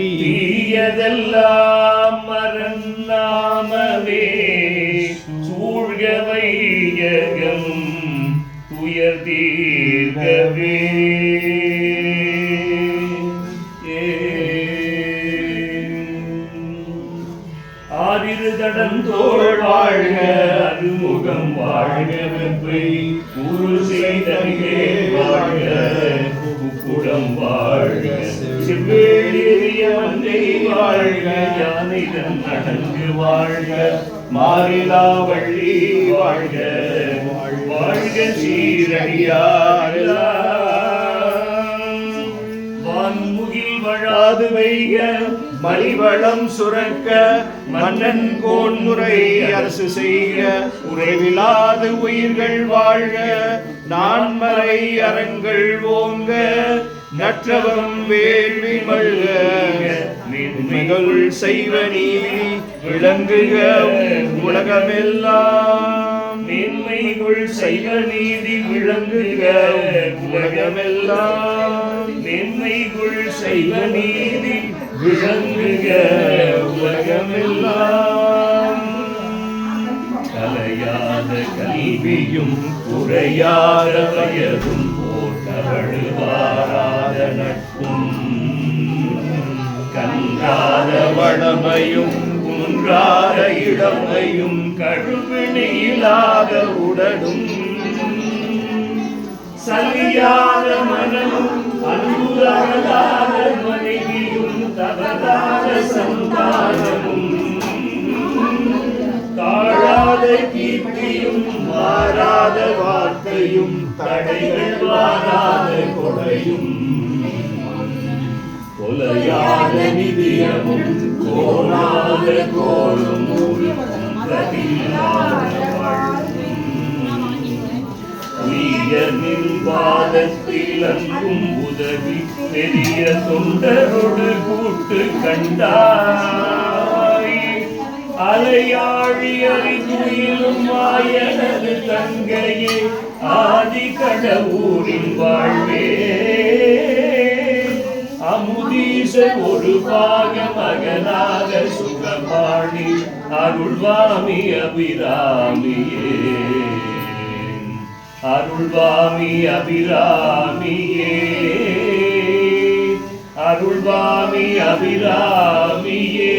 தீயதெல்லாம் மரநாமவே சூழ்கவையகம் துயர் தீர்கவே ஆறிரு வாழ்க அருமுகம் வாழ்க வெப்பை குரு செய்தே வாழ்க குக்குடம் வாழ்க. மந்தை வாழ்க. யானிடம் நடந்து வாழ்க. மாறிலா வள்ளி வாழ்க. வாழ்க சீரடியாரெல்லாம் வான்முகில் வழாது வைக. மலிவளம் சுரக்க. மன்னன் கோன்முறை அரசு செய்க. உறைவிலாது உயிர்கள் வாழ்க. நான்மறை அறங்கள் ஓங்க. நற்றவம் வேள்வி மல்க. மேன்மைகள் செய்வ நீதி விளங்குக உலகமெல்லாம். மேன்மைகள் செய்வ நீதி விளங்குக உலகமெல்லாம். மேன்மைகள் செய்வ நீதி விளங்குக உலகமெல்லாம். கலையாத கல்வியும் குறையாத வயதும் போட்டவழுவாராத நட்பும். குன்றாத வளமையும் குன்றாத இளமையும் கழுவினியில்லாத உடலும் சலியாத மனமும் அன்புறாத மனைவியும் தவறாத சந்தானமும். தாழாத கீர்த்தியும் மாறாத வார்த்தையும் தடைகள் வாராத கொடையும். கொலையாத நிதியமும் கோணாத கோலும் பதிலாத பாதத்தில் அன்பும் உதவி பெரிய தொண்டரோடு கூட்டு கண்டாய் அலையாழி அறிவுயிலும் மாயனது தங்கையே ஆதி கடவுரின் வாழ்வு அமுதீச ஒரு பாக மகனாக சுகமாணி அருள்வாமி அபிராமியே அருள்வாமி அபிராமியே அருள்வாமி அபிராமியே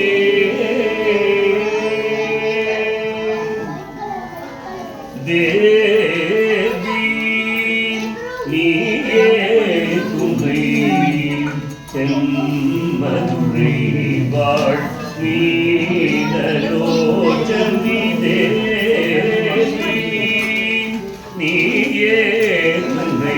தேவி நீயே. செம்மதுரை வாழ் தேவி நீயே துணை